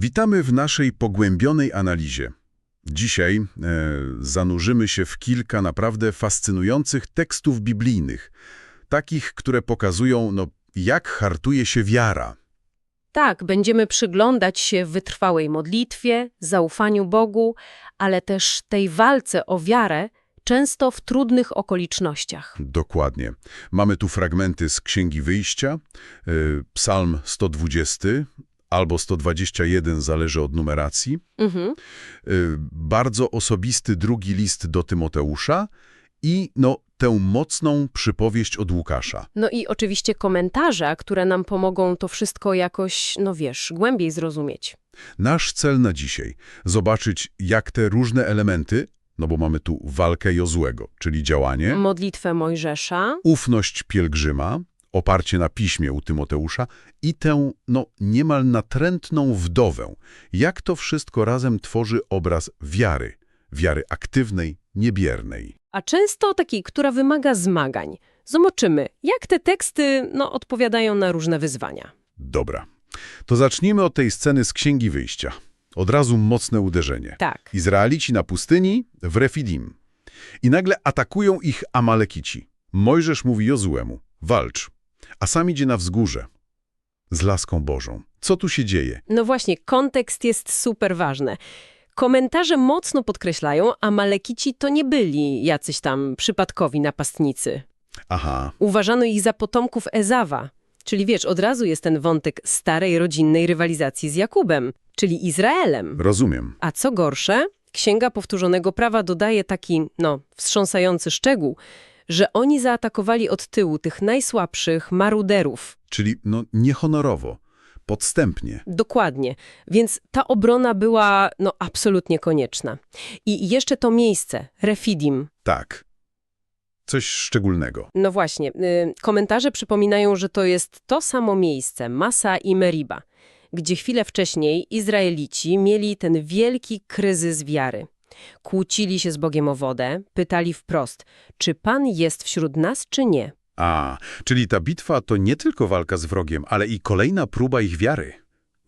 Witamy w naszej pogłębionej analizie. Dzisiaj e, zanurzymy się w kilka naprawdę fascynujących tekstów biblijnych, takich, które pokazują, no, jak hartuje się wiara. Tak, będziemy przyglądać się wytrwałej modlitwie, zaufaniu Bogu, ale też tej walce o wiarę, często w trudnych okolicznościach. Dokładnie. Mamy tu fragmenty z Księgi Wyjścia, e, Psalm 120 albo 121, zależy od numeracji, Mhm. y, bardzo osobisty drugi list do Tymoteusza i no, tę mocną przypowieść od Łukasza. No i oczywiście komentarze, które nam pomogą to wszystko jakoś, no wiesz, głębiej zrozumieć. Nasz cel na dzisiaj – zobaczyć, jak te różne elementy, no bo mamy tu walkę Jozłego, czyli działanie, Modlitwę Mojżesza, ufność pielgrzyma, oparcie na piśmie u Tymoteusza i tę, no, niemal natrętną wdowę. Jak to wszystko razem tworzy obraz wiary, wiary aktywnej, niebiernej. a często takiej, która wymaga zmagań. Zobaczymy, jak te teksty, no, odpowiadają na różne wyzwania. Dobra. To zacznijmy od tej sceny z Księgi Wyjścia. Od razu mocne uderzenie. Tak. Izraelici na pustyni w Refidim. I nagle atakują ich Amalekici. Mojżesz mówi Jozuemu, walcz, a sam idzie na wzgórze z laską Bożą. Co tu się dzieje? No właśnie, kontekst jest super ważny. Komentarze mocno podkreślają, a Malekici to nie byli jacyś tam przypadkowi napastnicy. Aha, Uważano ich za potomków Ezawa. Czyli wiesz, od razu jest ten wątek starej rodzinnej rywalizacji z Jakubem, czyli Izraelem. rozumiem. A co gorsze, Księga Powtórzonego Prawa dodaje taki, no, wstrząsający szczegół, że oni zaatakowali od tyłu tych najsłabszych maruderów. Czyli no niehonorowo, podstępnie. Dokładnie. Więc ta obrona była, no, absolutnie konieczna. I jeszcze to miejsce, Refidim. Tak. Coś szczególnego. No właśnie, y, komentarze przypominają, że to jest to samo miejsce, Masa i Meriba, gdzie chwilę wcześniej Izraelici mieli ten wielki kryzys wiary. Kłócili się z Bogiem o wodę, pytali wprost, czy Pan jest wśród nas, czy nie. A, czyli ta bitwa to nie tylko walka z wrogiem, ale i kolejna próba ich wiary.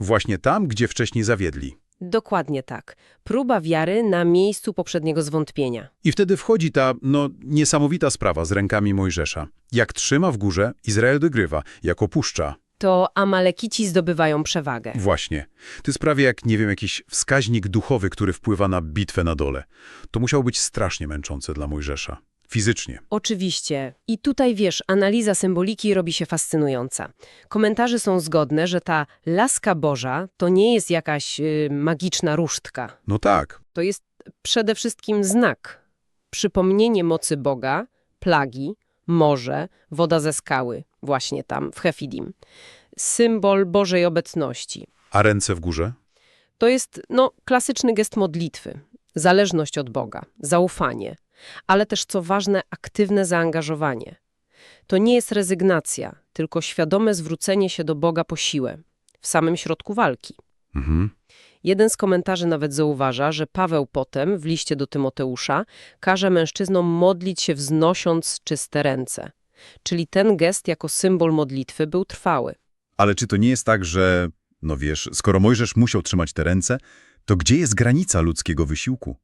Właśnie tam, gdzie wcześniej zawiedli. Dokładnie tak. Próba wiary na miejscu poprzedniego zwątpienia. I wtedy wchodzi ta, no, niesamowita sprawa z rękami Mojżesza. Jak trzyma w górze, Izrael wygrywa. Jak opuszcza, To Amalekici zdobywają przewagę. właśnie. To jest prawie jak, nie wiem, jakiś wskaźnik duchowy, który wpływa na bitwę na dole. To musiało być strasznie męczące dla Mojżesza. Fizycznie. Oczywiście. I tutaj, wiesz, analiza symboliki robi się fascynująca. Komentarze są zgodne, że ta laska Boża to nie jest jakaś y, magiczna różdżka. No tak. To jest przede wszystkim znak. Przypomnienie mocy Boga, plagi, morze, woda ze skały, właśnie tam, w Hefidim. Symbol Bożej obecności. A ręce w górze? To jest, no, klasyczny gest modlitwy. Zależność od Boga, zaufanie, ale też, co ważne, aktywne zaangażowanie. To nie jest rezygnacja, tylko świadome zwrócenie się do Boga po siłę, w samym środku walki. Mhm. Jeden z komentarzy nawet zauważa, że Paweł potem, w liście do Tymoteusza, każe mężczyznom modlić się wznosząc czyste ręce. Czyli ten gest jako symbol modlitwy był trwały. Ale czy to nie jest tak, że, no wiesz, skoro Mojżesz musiał trzymać te ręce, to gdzie jest granica ludzkiego wysiłku?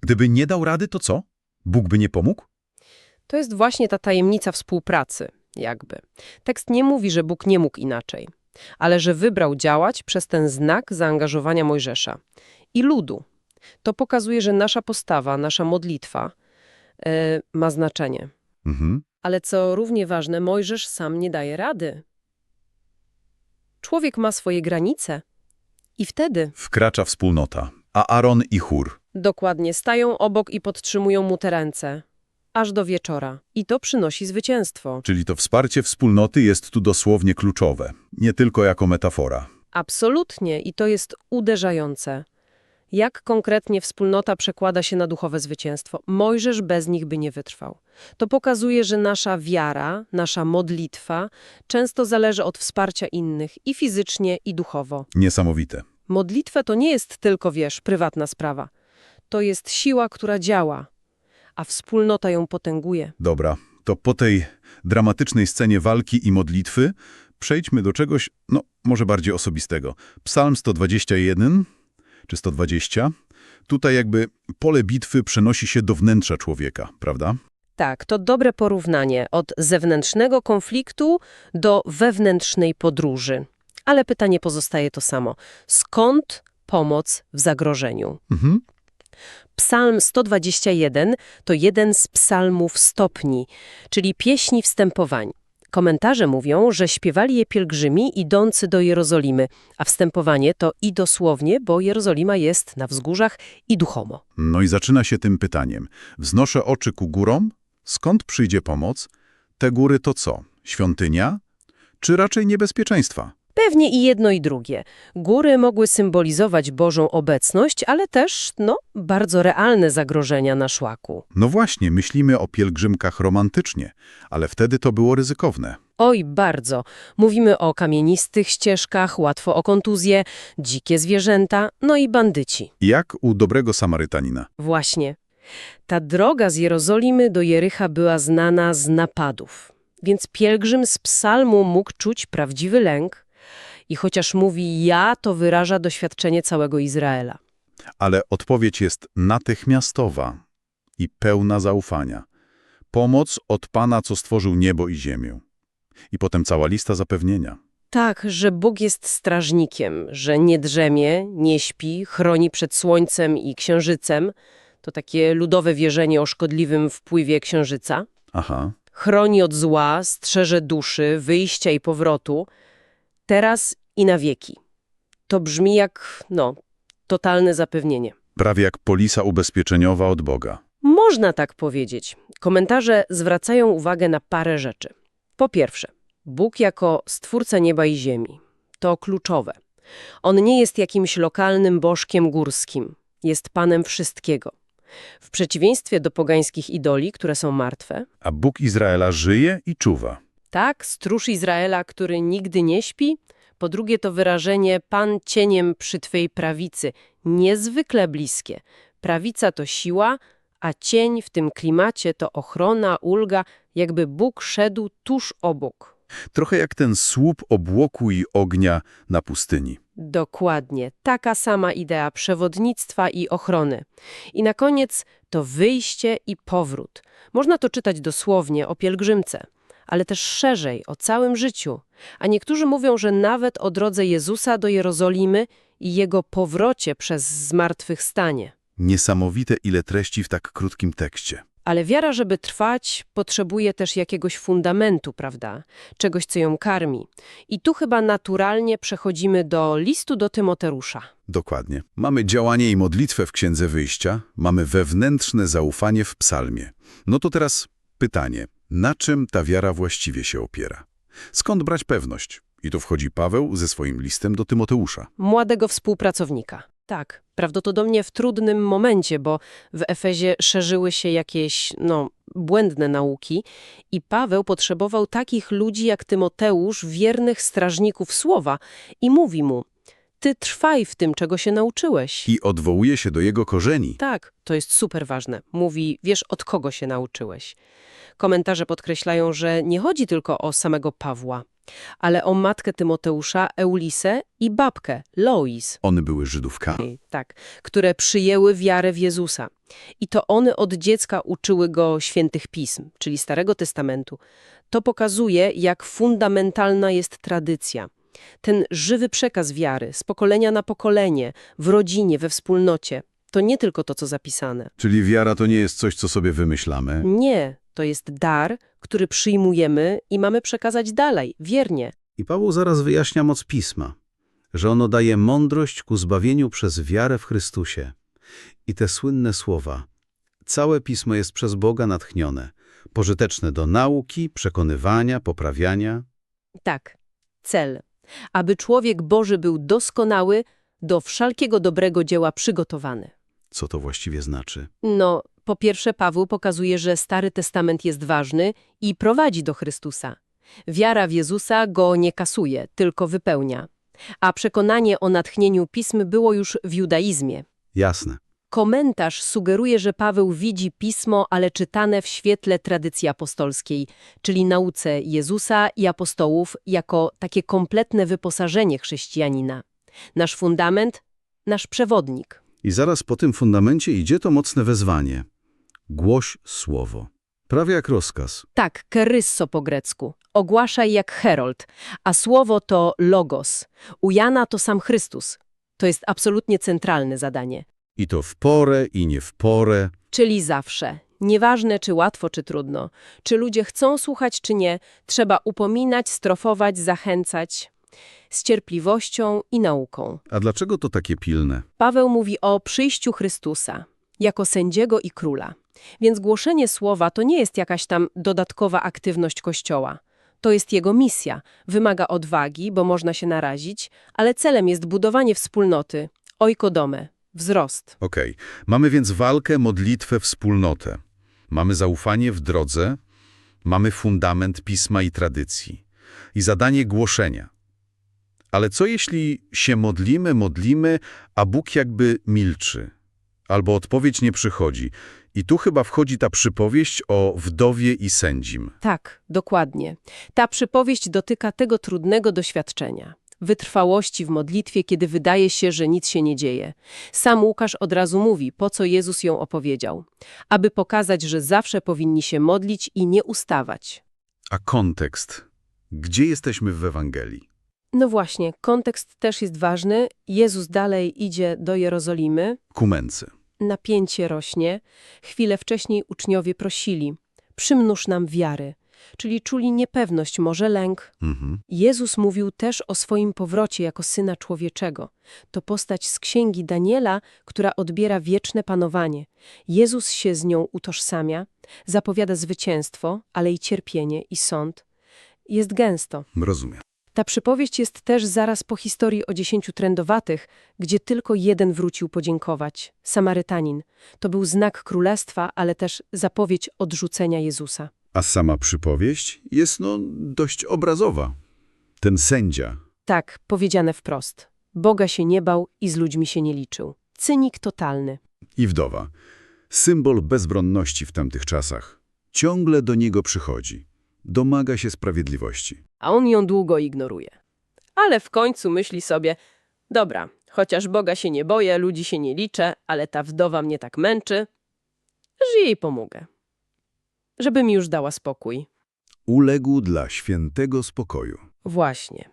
Gdyby nie dał rady, to co? Bóg by nie pomógł? To jest właśnie ta tajemnica współpracy, jakby. Tekst nie mówi, że Bóg nie mógł inaczej, ale że wybrał działać przez ten znak zaangażowania Mojżesza i ludu. To pokazuje, że nasza postawa, nasza modlitwa e, ma znaczenie. Mhm. Ale co równie ważne, Mojżesz sam nie daje rady. Człowiek ma swoje granice. I wtedy Wkracza wspólnota, a Aaron i Chór. dokładnie stają obok i podtrzymują mu te ręce. Aż do wieczora. I to przynosi zwycięstwo. Czyli to wsparcie wspólnoty jest tu dosłownie kluczowe, nie tylko jako metafora. Absolutnie. I to jest uderzające. Jak konkretnie wspólnota przekłada się na duchowe zwycięstwo? Mojżesz bez nich by nie wytrwał. To pokazuje, że nasza wiara, nasza modlitwa często zależy od wsparcia innych i fizycznie, i duchowo. Niesamowite. Modlitwę to nie jest tylko, wiesz, prywatna sprawa. To jest siła, która działa, a wspólnota ją potęguje. Dobra, to po tej dramatycznej scenie walki i modlitwy przejdźmy do czegoś, no, może bardziej osobistego. Psalm 121 czy 120. Tutaj jakby pole bitwy przenosi się do wnętrza człowieka, prawda? Tak, to dobre porównanie od zewnętrznego konfliktu do wewnętrznej podróży. Ale pytanie pozostaje to samo. Skąd pomoc w zagrożeniu? Mhm. Psalm 121 to jeden z psalmów stopni, czyli pieśni wstępowań. Komentarze mówią, że śpiewali je pielgrzymi idący do Jerozolimy, a wstępowanie to i dosłownie, bo Jerozolima jest na wzgórzach i duchomo. No i zaczyna się tym pytaniem. Wznoszę oczy ku górom. Skąd przyjdzie pomoc? Te góry to co? Świątynia? Czy raczej niebezpieczeństwa? Pewnie i jedno i drugie. Góry mogły symbolizować Bożą obecność, ale też, no, bardzo realne zagrożenia na szłaku. No właśnie, myślimy o pielgrzymkach romantycznie, ale wtedy to było ryzykowne. Oj, bardzo. Mówimy o kamienistych ścieżkach, łatwo o kontuzję, dzikie zwierzęta, no i bandyci. Jak u dobrego Samarytanina. Właśnie. Ta droga z Jerozolimy do Jericha była znana z napadów, więc pielgrzym z psalmu mógł czuć prawdziwy lęk i chociaż mówi ja, to wyraża doświadczenie całego Izraela. Ale odpowiedź jest natychmiastowa i pełna zaufania. Pomoc od Pana, co stworzył niebo i ziemię. I potem cała lista zapewnienia. Tak, że Bóg jest strażnikiem, że nie drzemie, nie śpi, chroni przed słońcem i księżycem. To takie ludowe wierzenie o szkodliwym wpływie księżyca. Aha. Chroni od zła, strzeże duszy, wyjścia i powrotu. Teraz i na wieki. To brzmi jak, no, totalne zapewnienie. Prawie jak polisa ubezpieczeniowa od Boga. Można tak powiedzieć. Komentarze zwracają uwagę na parę rzeczy. Po pierwsze, Bóg jako stwórca nieba i ziemi. To kluczowe. On nie jest jakimś lokalnym bożkiem górskim. Jest Panem wszystkiego. W przeciwieństwie do pogańskich idoli, które są martwe, A Bóg Izraela żyje i czuwa. Tak, stróż Izraela, który nigdy nie śpi. Po drugie to wyrażenie Pan cieniem przy Twej prawicy. Niezwykle bliskie. Prawica to siła, a cień w tym klimacie to ochrona, ulga, jakby Bóg szedł tuż obok. Trochę jak ten słup obłoku i ognia na pustyni. Dokładnie, taka sama idea przewodnictwa i ochrony. I na koniec to wyjście i powrót. Można to czytać dosłownie o pielgrzymce, ale też szerzej, o całym życiu. A niektórzy mówią, że nawet o drodze Jezusa do Jerozolimy i jego powrocie przez zmartwychwstanie. Niesamowite ile treści w tak krótkim tekście. Ale wiara, żeby trwać, potrzebuje też jakiegoś fundamentu, prawda? Czegoś, co ją karmi. I tu chyba naturalnie przechodzimy do listu do Tymoteusza. Dokładnie. Mamy działanie i modlitwę w Księdze Wyjścia, mamy wewnętrzne zaufanie w psalmie. No to teraz pytanie, na czym ta wiara właściwie się opiera? Skąd brać pewność? I tu wchodzi Paweł ze swoim listem do Tymoteusza. Młodego współpracownika. Tak, prawdopodobnie w trudnym momencie, bo w Efezie szerzyły się jakieś, no, błędne nauki i Paweł potrzebował takich ludzi jak Tymoteusz, wiernych strażników słowa i mówi mu, ty trwaj w tym, czego się nauczyłeś. I odwołuje się do jego korzeni. Tak, to jest super ważne. Mówi, wiesz, od kogo się nauczyłeś. Komentarze podkreślają, że nie chodzi tylko o samego Pawła, ale o matkę Tymoteusza, Eulisę i babkę, Lois. One były Żydówkami. Tak, które przyjęły wiarę w Jezusa. I to one od dziecka uczyły go świętych pism, czyli Starego Testamentu. To pokazuje, jak fundamentalna jest tradycja. Ten żywy przekaz wiary, z pokolenia na pokolenie, w rodzinie, we wspólnocie. To nie tylko to, co zapisane. Czyli wiara to nie jest coś, co sobie wymyślamy. Nie, to jest dar, który przyjmujemy i mamy przekazać dalej, wiernie. I Paweł zaraz wyjaśnia moc Pisma, że ono daje mądrość ku zbawieniu przez wiarę w Chrystusie. I te słynne słowa. Całe Pismo jest przez Boga natchnione, pożyteczne do nauki, przekonywania, poprawiania. Tak, cel. Aby człowiek Boży był doskonały, do wszelkiego dobrego dzieła przygotowany. Co to właściwie znaczy? No, po pierwsze Paweł pokazuje, że Stary Testament jest ważny i prowadzi do Chrystusa. Wiara w Jezusa go nie kasuje, tylko wypełnia. A przekonanie o natchnieniu pism było już w judaizmie. Jasne. Komentarz sugeruje, że Paweł widzi pismo, ale czytane w świetle tradycji apostolskiej, czyli nauce Jezusa i apostołów jako takie kompletne wyposażenie chrześcijanina. Nasz fundament, nasz przewodnik. I zaraz po tym fundamencie idzie to mocne wezwanie. Głoś słowo. Prawie jak rozkaz. Tak, kerysso po grecku. Ogłaszaj jak herold, a słowo to logos. U Jana to sam Chrystus. To jest absolutnie centralne zadanie. I to w porę i nie w porę. Czyli zawsze. Nieważne, czy łatwo, czy trudno, czy ludzie chcą słuchać, czy nie, trzeba upominać, strofować, zachęcać. Z cierpliwością i nauką. A dlaczego to takie pilne? Paweł mówi o przyjściu Chrystusa jako sędziego i króla. Więc głoszenie słowa to nie jest jakaś tam dodatkowa aktywność Kościoła. To jest jego misja. Wymaga odwagi, bo można się narazić, ale celem jest budowanie wspólnoty, oikodome, wzrost. Okej, mamy więc walkę, modlitwę, wspólnotę. Mamy zaufanie w drodze, mamy fundament pisma i tradycji i zadanie głoszenia. Ale co jeśli się modlimy, modlimy, a Bóg jakby milczy? Albo odpowiedź nie przychodzi. I tu chyba wchodzi ta przypowieść o wdowie i sędzim. Tak, dokładnie. Ta przypowieść dotyka tego trudnego doświadczenia. Wytrwałości w modlitwie, kiedy wydaje się, że nic się nie dzieje. Sam Łukasz od razu mówi, po co Jezus ją opowiedział. Aby pokazać, że zawsze powinni się modlić i nie ustawać. A kontekst? Gdzie jesteśmy w Ewangelii? No właśnie, kontekst też jest ważny. Jezus dalej idzie do Jerozolimy. Ku męce. Napięcie rośnie. Chwilę wcześniej uczniowie prosili, przymnóż nam wiary, czyli czuli niepewność, może lęk. Mhm. Jezus mówił też o swoim powrocie jako Syna Człowieczego. To postać z księgi Daniela, która odbiera wieczne panowanie. Jezus się z nią utożsamia, zapowiada zwycięstwo, ale i cierpienie i sąd. Jest gęsto. Rozumiem. Ta przypowieść jest też zaraz po historii o dziesięciu trędowatych, gdzie tylko jeden wrócił podziękować – Samarytanin. To był znak królestwa, ale też zapowiedź odrzucenia Jezusa. A sama przypowieść jest no dość obrazowa. Ten sędzia, Tak, powiedziane wprost. Boga się nie bał i z ludźmi się nie liczył. Cynik totalny. i wdowa, symbol bezbronności w tamtych czasach, ciągle do niego przychodzi, domaga się sprawiedliwości. A on ją długo ignoruje. Ale w końcu myśli sobie, dobra, chociaż Boga się nie boję, ludzi się nie liczę, ale ta wdowa mnie tak męczy, że jej pomogę. Żeby mi już dała spokój. Uległ dla świętego spokoju. Właśnie.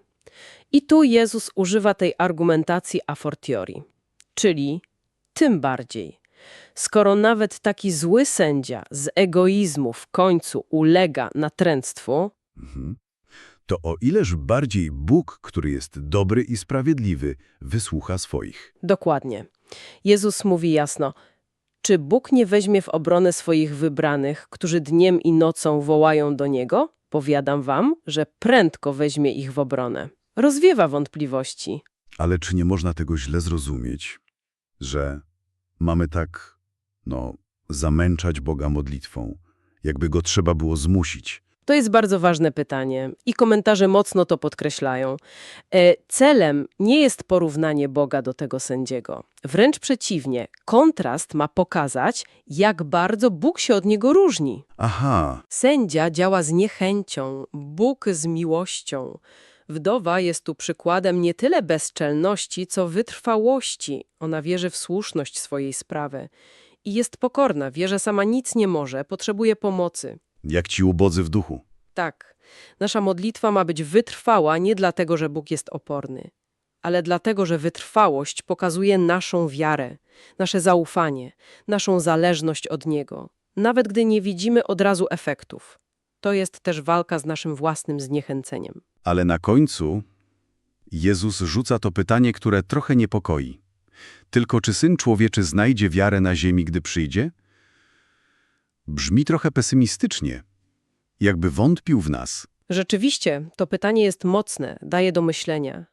I tu Jezus używa tej argumentacji a fortiori, czyli tym bardziej. Skoro nawet taki zły sędzia z egoizmu w końcu ulega natręctwu, Mhm. To o ileż bardziej Bóg, który jest dobry i sprawiedliwy, wysłucha swoich. dokładnie. Jezus mówi jasno, czy Bóg nie weźmie w obronę swoich wybranych, którzy dniem i nocą wołają do Niego? Powiadam wam, że prędko weźmie ich w obronę. Rozwiewa wątpliwości. Ale czy nie można tego źle zrozumieć, że mamy tak, no, zamęczać Boga modlitwą, jakby go trzeba było zmusić? To jest bardzo ważne pytanie i komentarze mocno to podkreślają. E, celem nie jest porównanie Boga do tego sędziego. Wręcz przeciwnie, kontrast ma pokazać, jak bardzo Bóg się od niego różni. Aha, Sędzia działa z niechęcią, Bóg z miłością. Wdowa jest tu przykładem nie tyle bezczelności, co wytrwałości. Ona wierzy w słuszność swojej sprawy. I jest pokorna, wie, że sama nic nie może, potrzebuje pomocy. Jak ci ubodzy w duchu. Tak, nasza modlitwa ma być wytrwała nie dlatego, że Bóg jest oporny, ale dlatego, że wytrwałość pokazuje naszą wiarę, nasze zaufanie, naszą zależność od Niego, nawet gdy nie widzimy od razu efektów. To jest też walka z naszym własnym zniechęceniem. Ale na końcu Jezus rzuca to pytanie, które trochę niepokoi. Tylko czy Syn Człowieczy znajdzie wiarę na ziemi, gdy przyjdzie? Brzmi trochę pesymistycznie, jakby wątpił w nas. Rzeczywiście, to pytanie jest mocne, daje do myślenia,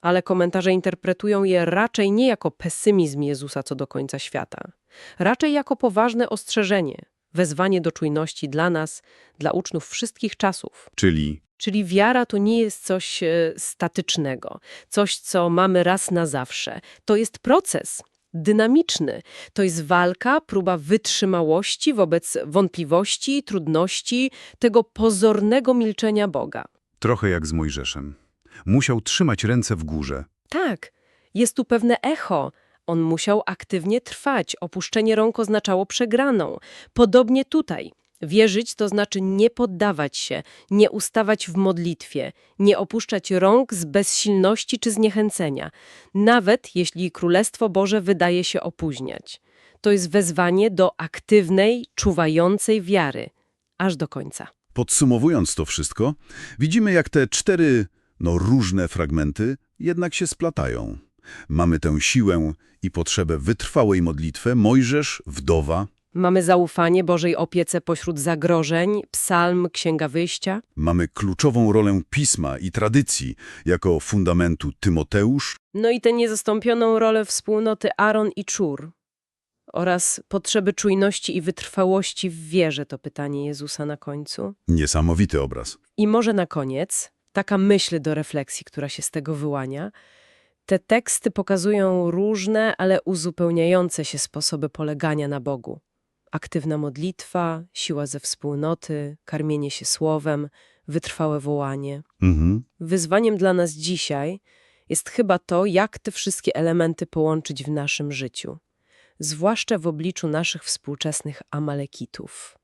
ale komentarze interpretują je raczej nie jako pesymizm Jezusa co do końca świata, raczej jako poważne ostrzeżenie, wezwanie do czujności dla nas, dla uczniów wszystkich czasów. Czyli Czyli wiara to nie jest coś e, statycznego, coś, co mamy raz na zawsze. To jest proces. Dynamiczny. To jest walka, próba wytrzymałości wobec wątpliwości, trudności, tego pozornego milczenia Boga. Trochę jak z Mojżeszem. Musiał trzymać ręce w górze. Tak, jest tu pewne echo. On musiał aktywnie trwać. Opuszczenie rąk oznaczało przegraną. Podobnie tutaj. Wierzyć to znaczy nie poddawać się, nie ustawać w modlitwie, nie opuszczać rąk z bezsilności czy zniechęcenia, nawet jeśli Królestwo Boże wydaje się opóźniać. To jest wezwanie do aktywnej, czuwającej wiary, aż do końca. Podsumowując to wszystko, widzimy jak te cztery, no różne fragmenty jednak się splatają. Mamy tę siłę i potrzebę wytrwałej modlitwy, Mojżesz, wdowa, Mamy zaufanie Bożej opiece pośród zagrożeń, psalm, księga wyjścia. mamy kluczową rolę pisma i tradycji jako fundamentu Tymoteusz, No i tę niezastąpioną rolę wspólnoty Aaron i Czur. Oraz potrzeby czujności i wytrwałości w wierze to pytanie Jezusa na końcu. niesamowity obraz. I może na koniec taka myśl do refleksji, która się z tego wyłania. Te teksty pokazują różne, ale uzupełniające się sposoby polegania na Bogu. Aktywna modlitwa, siła ze wspólnoty, karmienie się słowem, wytrwałe wołanie. Mhm. Wyzwaniem dla nas dzisiaj jest chyba to, jak te wszystkie elementy połączyć w naszym życiu, zwłaszcza w obliczu naszych współczesnych Amalekitów.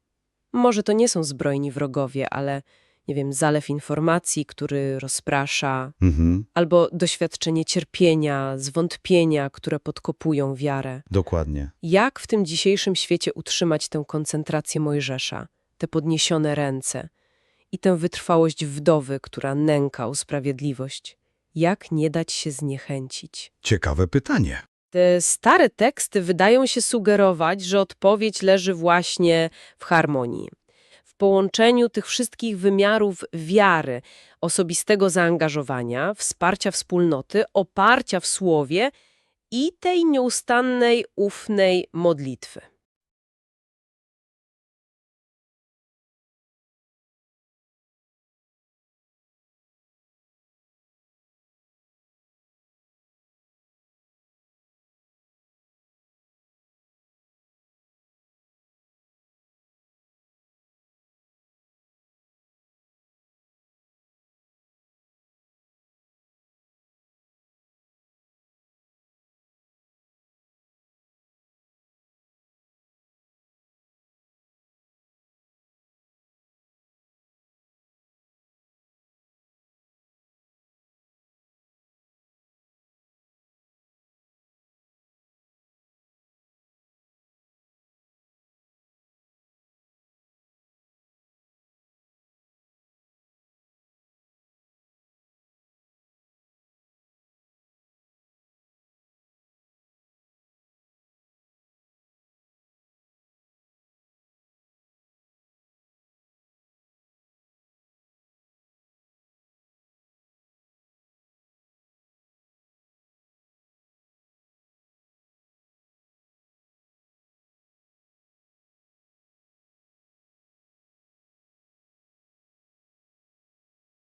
Może to nie są zbrojni wrogowie, ale, nie wiem, zalew informacji, który rozprasza, Mhm. albo doświadczenie cierpienia, zwątpienia, które podkopują wiarę. Dokładnie. Jak w tym dzisiejszym świecie utrzymać tę koncentrację Mojżesza, te podniesione ręce i tę wytrwałość wdowy, która nęka o sprawiedliwość? Jak nie dać się zniechęcić? Ciekawe pytanie. Te stare teksty wydają się sugerować, że odpowiedź leży właśnie w harmonii. Połączeniu tych wszystkich wymiarów wiary, osobistego zaangażowania, wsparcia wspólnoty, oparcia w słowie i tej nieustannej, ufnej modlitwy.